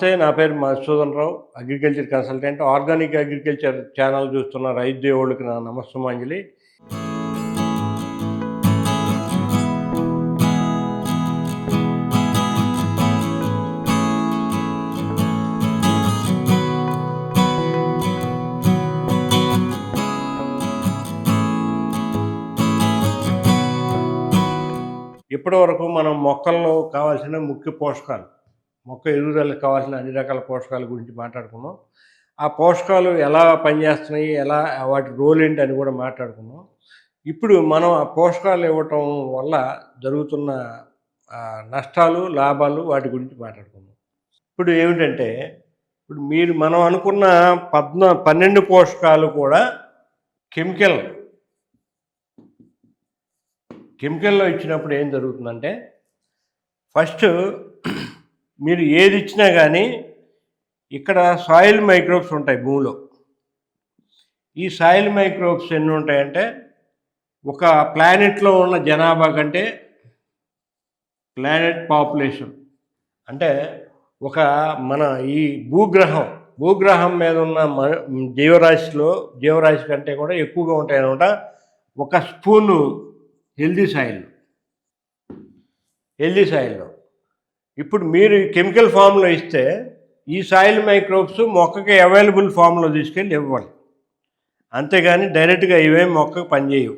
నమస్తే నా పేరు Madhusudan Rao agriculture consultant organic agriculture channel చూస్తున్న రైతు దేవుళ్ళకి నా నమస్తమాంజలి ఇప్పటి వరకు మనం మొక్కల్లో కావాల్సిన ముఖ్య పోషకాలు మొక్క ఎదుగుదలకు కావాల్సిన అన్ని రకాల పోషకాల గురించి మాట్లాడుకున్నాం. ఆ పోషకాలు ఎలా పనిచేస్తున్నాయి ఎలా వాటి రోల్ ఏంటి అని కూడా మాట్లాడుకున్నాం. ఇప్పుడు మనం ఆ పోషకాలు ఇవ్వటం వల్ల జరుగుతున్న నష్టాలు లాభాలు వాటి గురించి మాట్లాడుకున్నాం. ఇప్పుడు ఏమిటంటే ఇప్పుడు మీరు మనం అనుకున్న పద్న పన్నెండు పోషకాలు కూడా కెమికల్. కెమికల్లో ఇచ్చినప్పుడు ఏం జరుగుతుందంటే ఫస్ట్ మీరు ఏది ఇచ్చినా కానీ ఇక్కడ సాయిల్ మైక్రోబ్స్ ఉంటాయి భూమిలో. ఈ సాయిల్ మైక్రోబ్స్ ఎన్ని ఉంటాయంటే ఒక ప్లానెట్లో ఉన్న జనాభా కంటే ప్లానెట్ పాపులేషన్ అంటే ఒక మన ఈ భూగ్రహం భూగ్రహం మీద ఉన్న మ జీవరాశిలో జీవరాశి కంటే కూడా ఎక్కువగా ఉంటాయి అనమాట ఒక స్పూను హెల్దీ సాయిల్ హెల్దీ సాయిల్లో ఇప్పుడు మీరు కెమికల్ ఫామ్లో ఇస్తే ఈ సాయిల్ మైక్రోబ్స్ మొక్కకి అవైలబుల్ ఫామ్లో తీసుకెళ్ళి ఇవ్వాలి. అంతేగాని డైరెక్ట్గా ఇవేం మొక్కకు పనిచేయవు.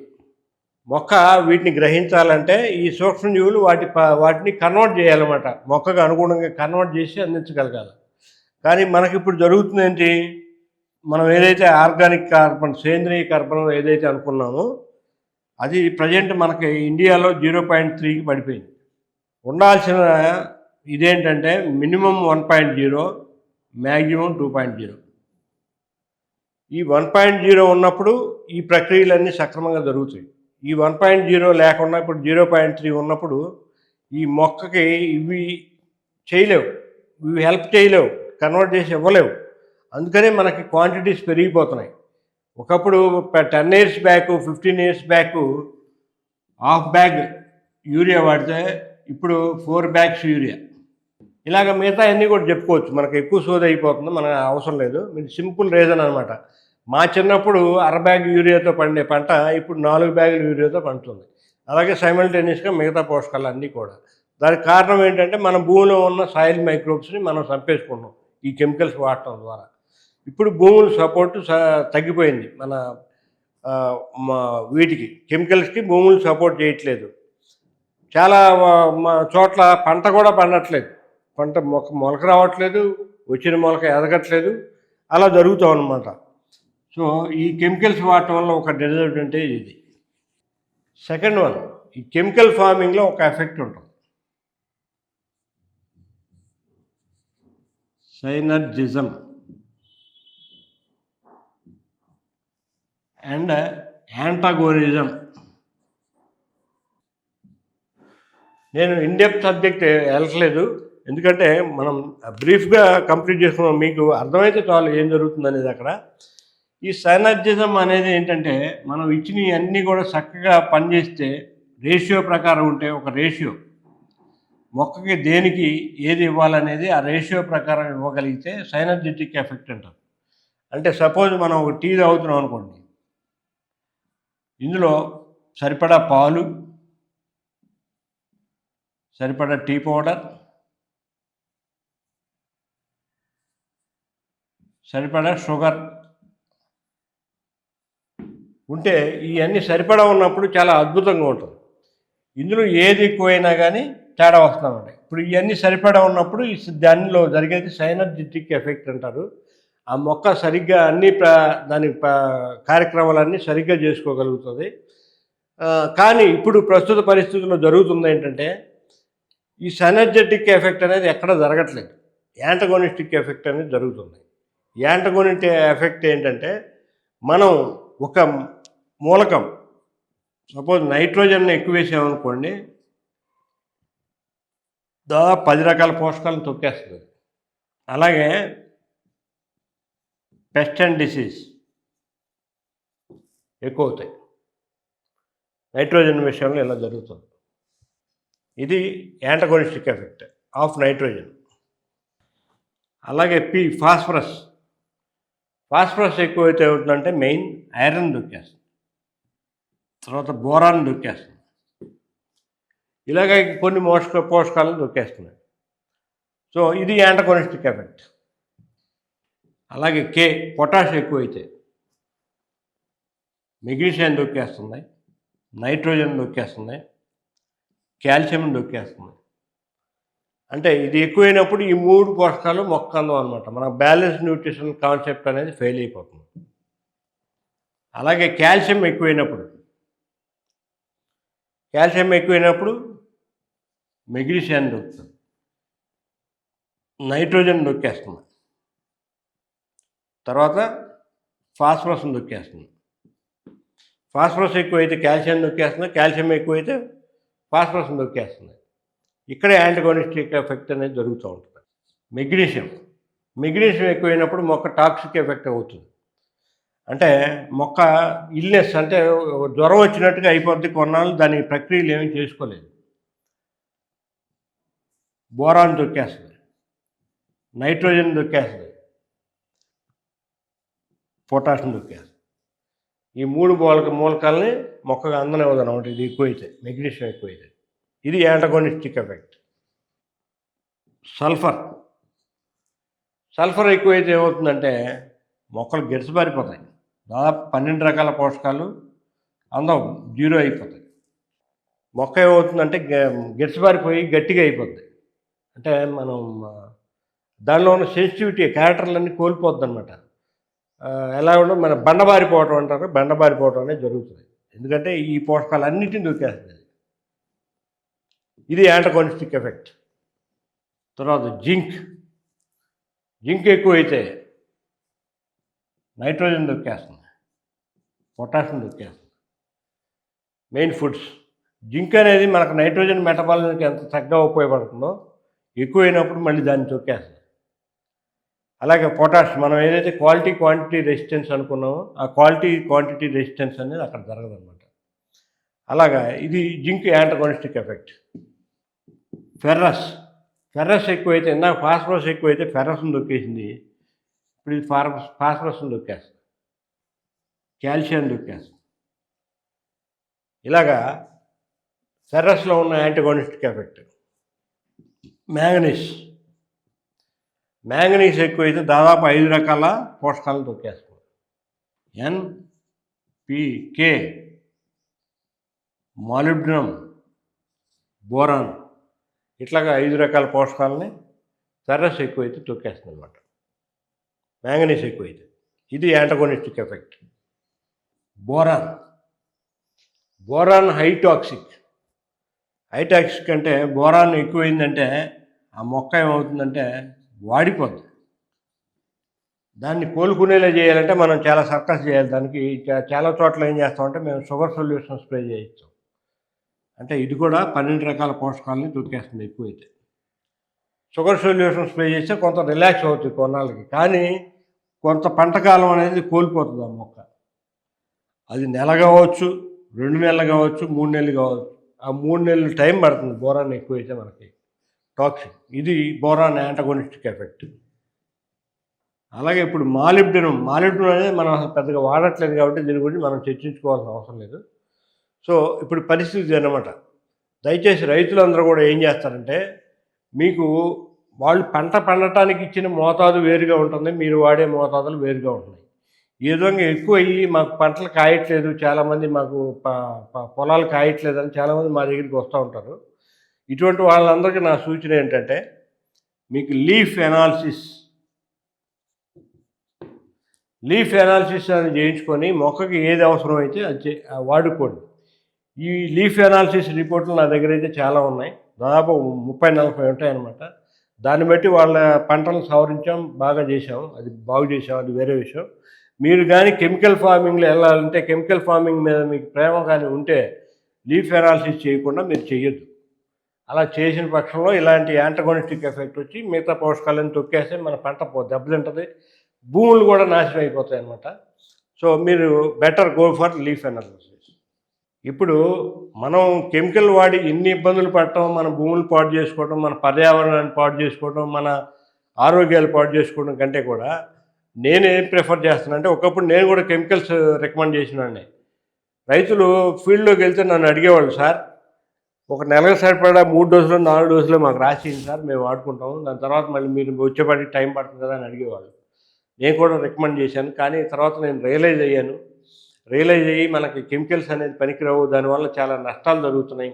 మొక్క వీటిని గ్రహించాలంటే ఈ సూక్ష్మజీవులు వాటి ప- వాటిని కన్వర్ట్ చేయాలన్నమాట. మొక్కకు అనుగుణంగా కన్వర్ట్ చేసి అందించగలగాలి. కానీ మనకి ఇప్పుడు జరుగుతుంది ఏంటి? మనం ఏదైతే ఆర్గానిక్ కార్బన్ సేంద్రియ కార్బన్ ఏదైతే అనుకున్నామో అది ప్రజెంట్ మనకి ఇండియాలో జీరో పాయింట్ త్రీకి పడిపోయింది. ఉండాల్సిన ఇదేంటంటే minimum one point zero maximum two point zero. ఈ వన్ పాయింట్ జీరో ఉన్నప్పుడు ఈ ప్రక్రియలన్నీ సక్రమంగా జరుగుతాయి. ఈ వన్ పాయింట్ జీరో లేకుండా ఇప్పుడు జీరో పాయింట్ త్రీ ఉన్నప్పుడు ఈ మొక్కకి ఇవి చేయలేవు. ఇవి హెల్ప్ చేయలేవు కన్వర్ట్ చేసి ఇవ్వలేవు. అందుకనే మనకి క్వాంటిటీస్ పెరిగిపోతున్నాయి. ఒకప్పుడు ten years back fifteen years back half bag urea వాడితే ఇప్పుడు ఫోర్ బ్యాగ్స్ యూరియా. ఇలాగ మిగతా అన్నీ కూడా చెప్పుకోవచ్చు. మనకు ఎక్కువ సోది అయిపోతుంది మనకు అవసరం లేదు. మీరు సింపుల్ రీజన్ అనమాట మా చిన్నప్పుడు అర బ్యాగ్ యూరియాతో పండే పంట ఇప్పుడు నాలుగు బ్యాగులు యూరియాతో పండుతుంది. అలాగే సైమల్టేనియస్గా మిగతా పోషకాలు అన్నీ కూడా. దానికి కారణం ఏంటంటే మన భూమిలో ఉన్న సాయిల్ మైక్రోబ్స్ని మనం చంపేసుకుంటాం ఈ కెమికల్స్ వాడటం ద్వారా. ఇప్పుడు భూముల సపోర్ట్ తగ్గిపోయింది మన మా వీటికి. కెమికల్స్కి భూములు సపోర్ట్ చేయట్లేదు. చాలా మా చోట్ల పంట కూడా పండట్లేదు. పంట మొక్క మొలక రావట్లేదు వచ్చిన మొలక ఎదగట్లేదు. అలా జరుగుతాం అనమాట సో ఈ కెమికల్స్ వాడటం వల్ల ఒక డిసడ్వాంటేజ్ ఇది. సెకండ్ వన్ ఈ కెమికల్ ఫార్మింగ్లో ఒక ఎఫెక్ట్ ఉంటుంది. సైనర్జిజం. అండ్ యాంటాగోనిజం నేను ఇండెప్త్ సబ్జెక్ట్ వెళ్ళట్లేదు ఎందుకంటే మనం బ్రీఫ్గా కంప్లీట్ చేసుకున్నాం. మీకు అర్థమైతే చాలు ఏం జరుగుతుంది అనేది అక్కడ. ఈ సైనర్జిజం అనేది ఏంటంటే మనం ఇచ్చిన అన్నీ కూడా చక్కగా పనిచేస్తే రేషియో ప్రకారం ఉంటే ఒక రేషియో. మొక్కకి దేనికి ఏది ఇవ్వాలనేది ఆ రేషియో ప్రకారం ఇవ్వగలిగితే సైనర్జెటిక్ ఎఫెక్ట్ అంటారు. అంటే సపోజ్ మనం ఒక టీ తాగుతున్నాం అనుకోండి. ఇందులో సరిపడా పాలు సరిపడా టీ పౌడర్ సరిపడా షుగర్. ఉంటే ఇవన్నీ సరిపడా ఉన్నప్పుడు చాలా అద్భుతంగా ఉంటుంది. ఇందులో ఏది ఎక్కువైనా కానీ తేడా వస్తుందన్నమాట ఇప్పుడు ఇవన్నీ సరిపడా ఉన్నప్పుడు ఈ దానిలో జరిగేది సైనర్జిటిక్ ఎఫెక్ట్ అంటారు. ఆ మొక్క సరిగ్గా అన్ని దాని కార్యక్రమాలన్నీ సరిగ్గా చేసుకోగలుగుతుంది. కానీ ఇప్పుడు ప్రస్తుత పరిస్థితుల్లో జరుగుతుంది ఏంటంటే ఈ సైనర్జెటిక్ ఎఫెక్ట్ అనేది ఎక్కడ జరగట్లేదు. యాంటగోనిస్టిక్ ఎఫెక్ట్ అనేది జరుగుతుంది. యాంటగోనిట్ ఎఫెక్ట్ ఏంటంటే మనం ఒక మూలకం సపోజ్ నైట్రోజన్ ఎక్కువ వేసామనుకోండి దాదాపు పది రకాల పోషకాలను తొక్కేస్తుంది. అలాగే పెస్ట్ అండ్ డిసీజ్ ఎక్కువ అవుతాయి నైట్రోజన్ విషయంలో ఇలా జరుగుతుంది. ఇది యాంటగోనిస్టిక్ ఎఫెక్ట్ ఆఫ్ నైట్రోజన్. అలాగే పి ఫాస్ఫరస్. ఫాస్ఫరస్ ఎక్కువైతే ఏమవుతుందంటే మెయిన్ ఐరన్ దొక్కేస్తుంది తర్వాత బోరాన్ దొక్కేస్తుంది ఇలాగ కొన్ని మోషక పోషకాలను దొక్కేస్తున్నాయి సో ఇది యాంటకోనిస్టిక్ ఎఫెక్ట్. అలాగే కే పొటాష్ ఎక్కువైతే మెగ్నీషియం దొక్కేస్తుంది నైట్రోజన్ దొక్కేస్తుంది కాల్షియం దొక్కేస్తుంది అంటే ఇది ఎక్కువైనప్పుడు ఈ మూడు పోషకాలు మొక్కలు అనమాట మన బ్యాలెన్స్ న్యూట్రిషన్ కాన్సెప్ట్ అనేది ఫెయిల్ అయిపోతుంది. అలాగే కాల్షియం ఎక్కువైనప్పుడు. కాల్షియం ఎక్కువైనప్పుడు మెగ్నీషియం దొరుకుతుంది నైట్రోజన్ దొక్కేస్తుంది తర్వాత ఫాస్ఫరస్ దొక్కేస్తుంది ఫాస్ఫరస్ ఎక్కువైతే కాల్షియం దొక్కేస్తుంది కాల్షియం ఎక్కువైతే ఫాస్ఫరస్ దొక్కేస్తుంది ఇక్కడే యాంటగోనిస్టిక్ ఎఫెక్ట్ అనేది జరుగుతూ ఉంటుంది. మెగ్నీషియం. మెగ్నీషియం ఎక్కువైనప్పుడు మొక్క టాక్సిక్ ఎఫెక్ట్ అవుతుంది. అంటే మొక్క ఇల్నెస్ అంటే జ్వరం వచ్చినట్టుగా అయిపోద్ది కొన్నాళ్ళు దాని ప్రక్రియలు ఏమీ చేసుకోలేదు. బోరాన్ దొక్కేస్తుంది. నైట్రోజన్ దొక్కేస్తుంది. పొటాషియం దొక్కేస్తుంది. ఈ మూడు మూలక మూలకాలని మొక్కగా అందనివ్వదు అనమాట ఇది ఎక్కువైతే మెగ్నీషియం ఎక్కువైతే. ఇది యాంటగోనిస్టిక్ ఎఫెక్ట్ సల్ఫర్ సల్ఫర్ ఎక్కువైతే ఏమవుతుందంటే మొక్కలు గిరసబారిపోతాయి దాదాపు పన్నెండు రకాల పోషకాలు అందం జీరో అయిపోతాయి. మొక్క ఏమవుతుందంటే గ- గట్టిగా అయిపోద్ది. అంటే మనం దానిలో ఉన్న సెన్సిటివిటీ క్యారెక్టర్లన్నీ కోల్పోద్ది అనమాట ఎలా ఉండదు మన బండబారిపోవటం అంటారు బండబారిపోవటం అనేది జరుగుతుంది. ఎందుకంటే ఈ పోషకాలు అన్నిటిని దొరికేస్తుంది ఇది యాంటకోనిస్టిక్ ఎఫెక్ట్ తర్వాత జింక్. జింక్ ఎక్కువైతే నైట్రోజన్ దొక్కేస్తుంది. పొటాషియం దొక్కేస్తుంది. మెయిన్ ఫుడ్స్ జింక్ అనేది మనకు నైట్రోజన్ మెటబాలిజంకి ఎంత చక్కగా ఉపయోగపడుతుందో ఎక్కువైనప్పుడు మళ్ళీ దాన్ని తొక్కేస్తుంది. అలాగే పొటాష్ మనం ఏదైతే క్వాలిటీ క్వాంటిటీ రెసిస్టెన్స్ అనుకున్నామో ఆ క్వాలిటీ క్వాంటిటీ రెసిస్టెన్స్ అనేది అక్కడ జరగదన్నమాట. అలాగా ఇది zinc antagonistic effect ferrous. Ferrous ఎక్కువైతే ఇందాక ఫాస్ఫరస్ ఎక్కువైతే ఫెర్రస్ని దొక్కేసింది ఇప్పుడు ఇది ఫార్మస్ ఫాస్ఫరస్ని దొక్కేస్తుంది కాల్షియం దొక్కేస్తుంది ఇలాగా ఫెర్రస్లో ఉన్న యాంటీగోనిస్టిక్ ఎఫెక్ట్. మ్యాంగనీస్. మ్యాంగనీస్ ఎక్కువైతే దాదాపు ఐదు రకాల పోషకాలను తొక్కేస్తుంది ఎన్ పికే మాలిబ్డినం. బోరాన్. ఇట్లాగా ఐదు రకాల పోషకాలని ఫెర్రస్ ఎక్కువైతే తొక్కేస్తుంది అనమాట మ్యాంగనీస్ ఎక్కువైతే. ఇది antagonistic effect. Boron. Boron high toxic. High toxic అంటే బోరాన్ ఎక్కువైందంటే ఆ మొక్క ఏమవుతుందంటే వాడిపోద్ది. దాన్ని కోలుకునేలా చేయాలంటే మనం చాలా సర్కస్ చేయాలి. దానికి చాలా చోట్ల ఏం చేస్తామంటే మేము షుగర్ సొల్యూషన్ స్ప్రే చేయిస్తాం. అంటే ఇది కూడా పన్నెండు రకాల పోషకాలని దొరికేస్తుంది ఎక్కువైతే. షుగర్ సొల్యూషన్ స్ప్రే చేస్తే కొంత రిలాక్స్ అవుతుంది కొన్నాళ్ళకి. కానీ కొంత పంట కాలం అనేది కోల్పోతుంది ఆ మొక్క. అది నెల కావచ్చు రెండు నెలలు కావచ్చు మూడు నెలలు కావచ్చు. ఆ మూడు నెలలు టైం పడుతుంది బోరాన్ ఎక్కువైతే మనకి. టాక్సిక్ ఇది బోరాన్ యాంటగోనిస్టిక్ ఎఫెక్ట్. అలాగే ఇప్పుడు మాలిబ్డినం మాలిబ్డినం అనేది మనం అసలు పెద్దగా వాడట్లేదు కాబట్టి దీని గురించి మనం చర్చించుకోవాల్సిన అవసరం లేదు. సో ఇప్పుడు పరిస్థితి అనమాట దయచేసి రైతులందరూ కూడా ఏం చేస్తారంటే మీకు వాళ్ళు పంట పండటానికి ఇచ్చిన మోతాదు వేరుగా ఉంటుంది మీరు వాడే మోతాదులు వేరుగా ఉంటున్నాయి. ఈ విధంగా ఎక్కువ అయ్యి మాకు పంటలు కాయట్లేదు చాలామంది మాకు ప- పొలాలు కాయట్లేదు అని చాలామంది మా దగ్గరికి వస్తూ ఉంటారు. ఇటువంటి వాళ్ళందరికీ నా సూచన ఏంటంటే మీకు లీఫ్ ఎనాలిసిస్ లీఫ్ ఎనాలిసిస్ అని చేయించుకొని మొక్కకి ఏది అవసరమైతే అది వాడుకోండి. ఈ లీఫ్ అనాలిసిస్ రిపోర్ట్లు నా దగ్గర అయితే చాలా ఉన్నాయి. దాదాపు ముప్పై నలభై ఉంటాయన్నమాట. దాన్ని బట్టి వాళ్ళ పంటలను సవరించాం బాగా చేసాం అది బాగు చేసాం అది వేరే విషయం. మీరు కానీ కెమికల్ ఫార్మింగ్లో వెళ్ళాలంటే కెమికల్ ఫార్మింగ్ మీద మీకు ప్రేమ కానీ ఉంటే లీఫ్ ఎనాలిసిస్ చేయకుండా మీరు చేయొద్దు. అలా చేసిన పక్షంలో ఇలాంటి యాంటగోనిస్టిక్ ఎఫెక్ట్ వచ్చి మిగతా పోషకాలను తొక్కేస్తే మన పంట పో దెబ్బతింటుంది. భూములు కూడా నాశనం అయిపోతాయి అన్నమాట సో మీరు better go for leaf analysis ఇప్పుడు మనం కెమికల్ వాడి ఇన్ని ఇబ్బందులు పడటం మన భూములు పాడు చేసుకోవడం మన పర్యావరణాన్ని పాడు చేసుకోవడం మన ఆరోగ్యాలు పాడు చేసుకోవడం కంటే కూడా నేనేం ప్రిఫర్ చేస్తాను అంటే ఒకప్పుడు నేను కూడా కెమికల్స్ రికమెండ్ చేసినాన్ని. రైతులు ఫీల్డ్లోకి వెళ్తే నన్ను అడిగేవాళ్ళు సార్ ఒక నెలకు సరిపడా మూడు డోసులు నాలుగు డోసులు మాకు రాసింది సార్ మేము వాడుకుంటాము. దాని తర్వాత మళ్ళీ మీరు వచ్చేపాటి టైం పడుతుంది? కదా అని అడిగేవాళ్ళు. నేను కూడా రికమెండ్ చేశాను. కానీ తర్వాత నేను రియలైజ్ అయ్యాను. రియలైజ్ అయ్యి మనకి కెమికల్స్ అనేది పనికిరావు. దానివల్ల చాలా నష్టాలు జరుగుతున్నాయి.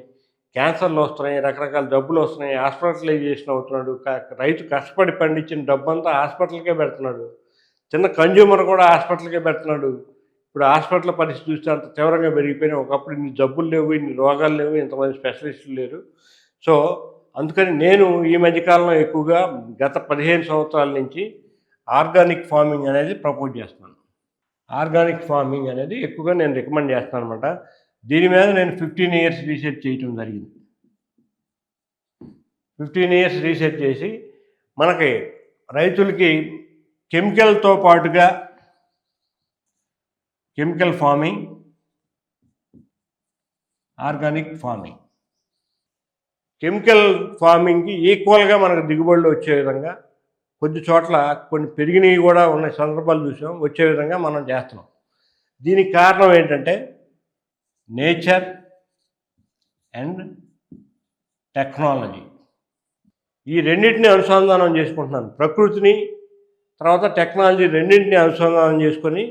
క్యాన్సర్లు వస్తున్నాయి రకరకాల డబ్బులు వస్తున్నాయి. హాస్పిటలైజేషన్ అవుతున్నాడు. రైతు కష్టపడి పండించిన డబ్బు అంతా హాస్పిటల్కే పెడుతున్నాడు. చిన్న కన్జ్యూమర్ కూడా హాస్పిటల్కే పెడుతున్నాడు. ఇప్పుడు హాస్పిటల్ పరిస్థితి చూస్తే అంత తీవ్రంగా పెరిగిపోయినాయి. ఒకప్పుడు ఇన్ని జబ్బులు లేవు ఇన్ని రోగాలు లేవు ఇంతమంది స్పెషలిస్టులు లేరు. సో అందుకని నేను ఈ మధ్యకాలంలో ఎక్కువగా గత పదిహేను సంవత్సరాల నుంచి ఆర్గానిక్ ఫార్మింగ్ అనేది ప్రపోజ్ చేస్తున్నాను. ఆర్గానిక్ ఫార్మింగ్ అనేది ఎక్కువగా నేను రికమెండ్ చేస్తాను అనమాట దీని మీద నేను ఫిఫ్టీన్ ఇయర్స్ రీసెర్చ్ చేయటం జరిగింది. ఫిఫ్టీన్ ఇయర్స్ రీసెర్చ్ చేసి మనకి రైతులకి కెమికల్తో పాటుగా chemical farming organic farming. Chemical ఫార్మింగ్కి ఈక్వల్గా మనకు దిగుబడులు వచ్చే విధంగా కొద్ది చోట్ల కొన్ని పెరిగినవి కూడా ఉన్న సందర్భాలు చూసాం. వచ్చే విధంగా మనం చేస్తున్నాం. దీనికి కారణం ఏంటంటే నేచర్ అండ్ టెక్నాలజీ. ఈ రెండింటిని అనుసంధానం చేసుకుంటున్నాను. ప్రకృతిని తర్వాత టెక్నాలజీ రెండింటిని అనుసంధానం చేసుకొని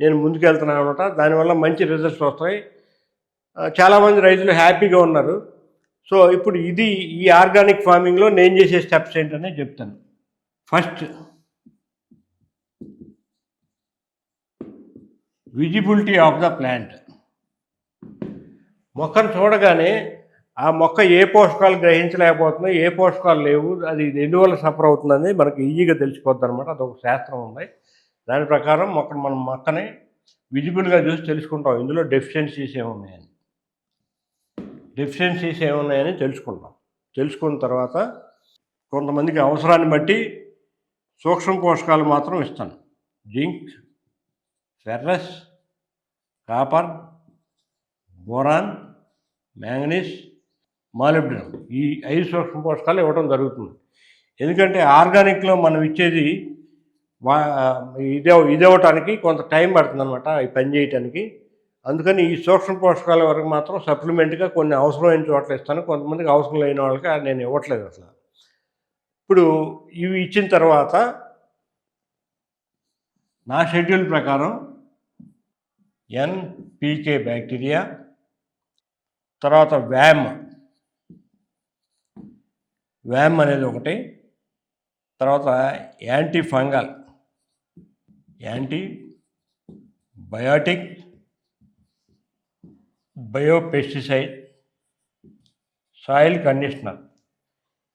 నేను ముందుకెళ్తున్నాను అనమాట. దానివల్ల మంచి రిజల్ట్స్ వస్తాయి. చాలామంది రైతులు హ్యాపీగా ఉన్నారు. సో ఇప్పుడు ఇది ఈ ఆర్గానిక్ ఫార్మింగ్లో నేను చేసే స్టెప్స్ ఏంటనే చెప్తాను. First visibility of the plant. మొక్కను చూడగానే ఆ మొక్క ఏ పోషకాలు గ్రహించలేకపోతుందో ఏ పోషకాలు లేవు అది ఎందువల్ల సఫర్ అవుతుందని మనకి ఈజీగా తెలిసిపోద్ది అనమాట అదొక శాస్త్రం ఉంది. దాని ప్రకారం మొక్క మనం మొక్కని విజిబుల్గా చూసి తెలుసుకుంటాం. ఇందులో డెఫిషియన్సీస్ ఏమున్నాయని. డెఫిషియన్సీస్ ఏమున్నాయని తెలుసుకుంటాం. తెలుసుకున్న తర్వాత కొంతమందికి అవసరాన్ని బట్టి సూక్ష్మ పోషకాలు మాత్రం ఇస్తాను. Zinc ferrous copper boron manganese molybdenum. ఈ ఐదు సూక్ష్మ పోషకాలు ఇవ్వడం జరుగుతుంది. ఎందుకంటే ఆర్గానిక్లో మనం ఇచ్చేది వా ఇదే ఇదవటానికి కొంత టైం పడుతుంది అనమాట ఈ పని చేయటానికి. అందుకని ఈ సూక్ష్మ పోషకాల వరకు మాత్రం సప్లిమెంట్గా కొన్ని అవసరమైన చోట్ల ఇస్తాను. కొంతమందికి అవసరం లేని వాళ్ళకి నేను ఇవ్వట్లేదు అసలు. ఇప్పుడు ఇవి ఇచ్చిన తర్వాత నా షెడ్యూల్ ప్రకారం ఎన్పీకే బ్యాక్టీరియా తర్వాత వ్యామ్. వ్యామ్ అనేది ఒకటి తర్వాత antifungal antibiotic biopesticide soil conditioner.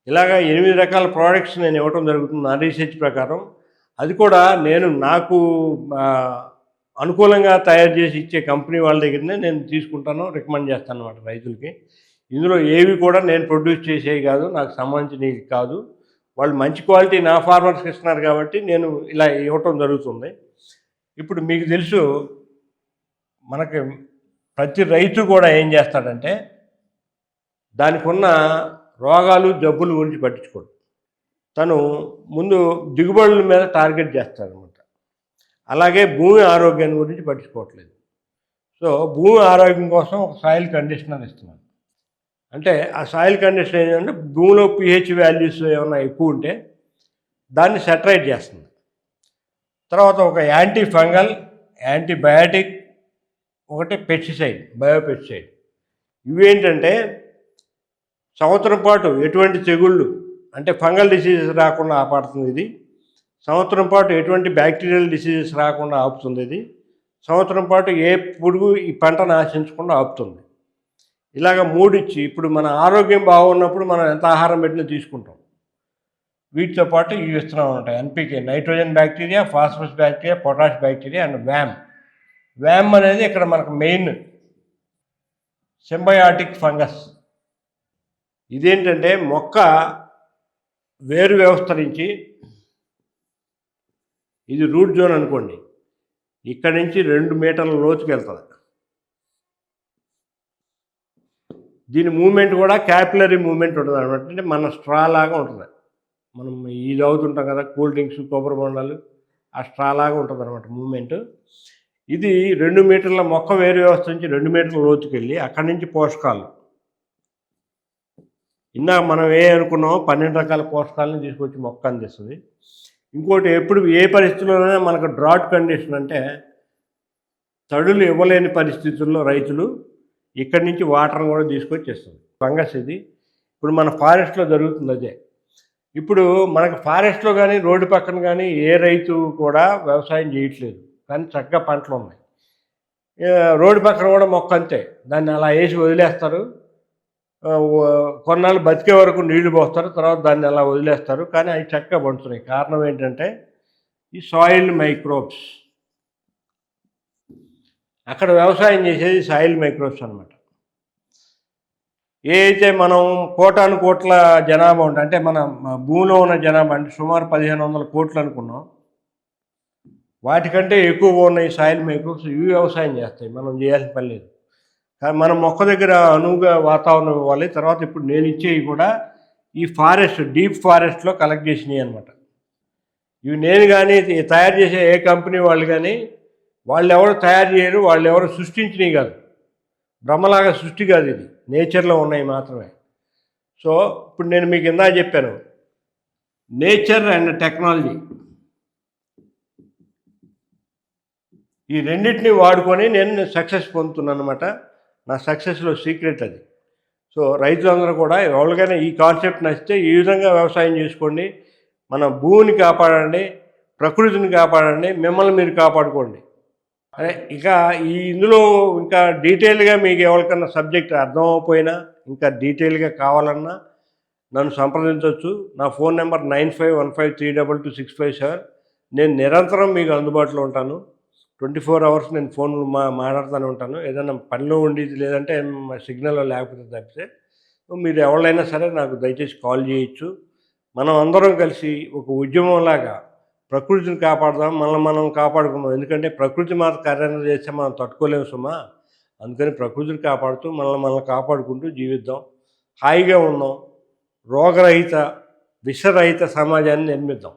ఇలాగా ఎనిమిది రకాల ప్రోడక్ట్స్ నేను ఇవ్వటం జరుగుతుంది నా రీసెర్చ్ ప్రకారం. అది కూడా నేను నాకు అనుకూలంగా తయారు చేసి ఇచ్చే కంపెనీ వాళ్ళ దగ్గరనే నేను తీసుకుంటాను రికమెండ్ చేస్తాను అనమాట రైతులకి. ఇందులో ఏవి కూడా నేను ప్రొడ్యూస్ చేసేవి కాదు నాకు సంబంధించినవి కాదు. వాళ్ళు మంచి క్వాలిటీ నా ఫార్మర్స్కి ఇస్తున్నారు కాబట్టి నేను ఇలా ఇవ్వటం జరుగుతుంది. ఇప్పుడు మీకు తెలుసు మనకి ప్రతి రైతు కూడా ఏం చేస్తాడంటే దానికి ఉన్న రోగాలు జబ్బుల గురించి పట్టించుకోడు. తను ముందు దిగుబడుల మీద టార్గెట్ చేస్తాడనమాట అలాగే భూమి ఆరోగ్యాన్ని గురించి పట్టించుకోవట్లేదు. సో భూమి ఆరోగ్యం కోసం ఒక సాయిల్ కండిషనర్ ఇస్తున్నాను. అంటే ఆ సాయిల్ కండిషన్ ఏంటంటే భూమిలో పిహెచ్ వాల్యూస్ ఏమైనా ఎక్కువ ఉంటే దాన్ని సెటరైట్ చేస్తుంది. తర్వాత ఒక యాంటీ ఫంగల్ యాంటీబయాటిక్ ఒకటి పెస్టిసైడ్ బయోపెస్టిసైడ్ ఇవేంటంటే సంవత్సరం పాటు ఎటువంటి తెగుళ్ళు అంటే ఫంగల్ డిసీజెస్ రాకుండా ఆపాడుతుంది ఇది. సంవత్సరం పాటు ఎటువంటి బ్యాక్టీరియల్ డిసీజెస్ రాకుండా ఆపుతుంది ఇది. సంవత్సరం పాటు ఏ పురుగు ఈ పంటను ఆశించకుండా ఆపుతుంది. ఇలాగ మూడిచ్చి ఇప్పుడు మన ఆరోగ్యం బాగున్నప్పుడు మనం ఎంత ఆహారం పెట్టినా తీసుకుంటాం. వీటితో పాటు ఇవి ఇస్తున్నాం ఉంటాయి NPK nitrogen bacteria phosphorus bacteria potash bacteria and VAM VAM అనేది ఇక్కడ మనకు మెయిన్ సింబయాటిక్ ఫంగస్ ఇదేంటంటే మొక్క వేరు వ్యవస్థ నుంచి ఇది రూట్ జోన్ అనుకోండి. ఇక్కడి నుంచి రెండు మీటర్ల లోతుకి వెళ్తుంది. దీని మూమెంట్ కూడా క్యాపిలరీ మూమెంట్ ఉంటుంది అనమాట అంటే మన స్ట్రా లాగా ఉంటుంది. మనం ఇది అవుతుంటాం కదా కూల్ డ్రింక్స్ కొబ్బరి బొండాలు ఆ స్ట్రా లాగా ఉంటుంది అనమాట మూమెంట్. ఇది రెండు మీటర్ల మొక్క వేరు వ్యవస్థ నుంచి రెండు మీటర్ల లోతుకెళ్ళి అక్కడి నుంచి పోషకాలు. ఇందాక మనం ఏ అనుకున్నామో పన్నెండు రకాల పోషకాలను తీసుకొచ్చి మొక్క అందిస్తుంది. ఇంకోటి ఎప్పుడు ఏ పరిస్థితుల్లోనైనా మనకు డ్రాట్ కండిషన్ అంటే తడులు ఇవ్వలేని పరిస్థితుల్లో రైతులు ఇక్కడి నుంచి వాటర్ని కూడా తీసుకొచ్చి ఇస్తుంది. ఫంగస్ ఇది. ఇప్పుడు మన ఫారెస్ట్లో జరుగుతుంది అదే. ఇప్పుడు మనకు ఫారెస్ట్లో కానీ రోడ్డు పక్కన కానీ ఏ రైతు కూడా వ్యవసాయం చేయట్లేదు. కానీ చక్కగా పంటలు ఉన్నాయి. రోడ్డు పక్కన కూడా మొక్క అంతే. దాన్ని అలా వేసి వదిలేస్తారు. కొన్నాళ్ళు బతికే వరకు నీళ్ళు పోస్తారు తర్వాత దాన్ని అలా వదిలేస్తారు. కానీ అవి చక్కగా పండుతున్నాయి. కారణం ఏంటంటే ఈ సాయిల్ మైక్రోబ్స్ అక్కడ వ్యవసాయం చేసేది సాయిల్ మైక్రోబ్స్ అనమాట ఏదైతే మనం కోటాను కోట్ల జనాభా ఉంటుంది అంటే మన భూమిలో ఉన్న జనాభా అంటే సుమారు పదిహేను వందల కోట్లు అనుకున్నాం. వాటికంటే ఎక్కువగా ఉన్న ఈ సాయిల్ మైక్రోబ్స్ ఇవి వ్యవసాయం చేస్తాయి. మనం చేయాల్సిన పని లేదు. కానీ మొక్క దగ్గర అనువుగా వాతావరణం ఇవ్వాలి. తర్వాత ఇప్పుడు నేను ఇచ్చేవి కూడా ఈ ఫారెస్ట్ డీప్ ఫారెస్ట్లో కలెక్ట్ చేసినాయి అనమాట ఇవి నేను కానీ తయారు చేసే ఏ కంపెనీ వాళ్ళు కానీ వాళ్ళు ఎవరు తయారు చేయరు వాళ్ళు ఎవరు సృష్టించినవి కాదు. బ్రహ్మలాగా సృష్టి కాదు ఇది. నేచర్లో ఉన్నాయి మాత్రమే. సో ఇప్పుడు నేను మీకు ఇందా చెప్పాను. Nature and technology. ఈ రెండింటిని వాడుకొని నేను సక్సెస్ పొందుతున్నాను అనమాట నా సక్సెస్లో సీక్రెట్ అది. సో రైతులందరూ కూడా ఎవరికైనా ఈ కాన్సెప్ట్ నచ్చితే ఈ విధంగా వ్యవసాయం చేసుకోండి. మన భూమిని కాపాడండి ప్రకృతిని కాపాడండి మిమ్మల్ని మీరు కాపాడుకోండి. అదే ఇక ఈ ఇందులో ఇంకా డీటెయిల్గా మీకు ఎవరికన్నా సబ్జెక్ట్ అర్థమైపోయినా ఇంకా డీటెయిల్గా కావాలన్నా నన్ను సంప్రదించవచ్చు. నా phone number nine five one five three double two six five seven. నేను నిరంతరం మీకు అందుబాటులో ఉంటాను. ట్వంటీ ఫోర్ అవర్స్ నేను ఫోన్ మా మాట్లాడుతూనే ఉంటాను. ఏదైనా పనిలో ఉండేది లేదంటే సిగ్నల్ లేకపోతే తప్పితే మీరు ఎవరైనా సరే నాకు దయచేసి కాల్ చేయొచ్చు. మనం అందరం కలిసి ఒక ఉద్యమంలాగా ప్రకృతిని కాపాడదాం మనల్ని మనం కాపాడుకుందాం. ఎందుకంటే ప్రకృతి మాత కార్యాన్ని చేస్తే మనం తట్టుకోలేము సుమా. అందుకని ప్రకృతిని కాపాడుతూ మనల్ని మనం కాపాడుకుంటూ జీవిద్దాం. హాయిగా ఉందాం. రోగరహిత విషరహిత సమాజాన్ని నిర్మిద్దాం.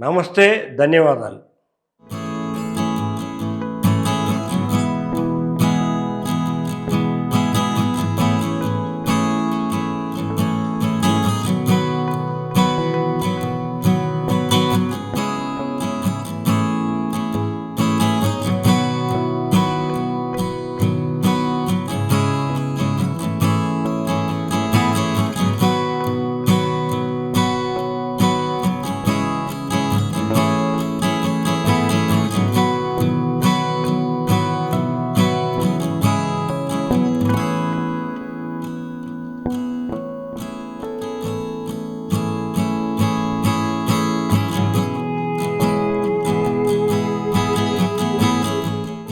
నమస్తే ధన్యవాదాలు.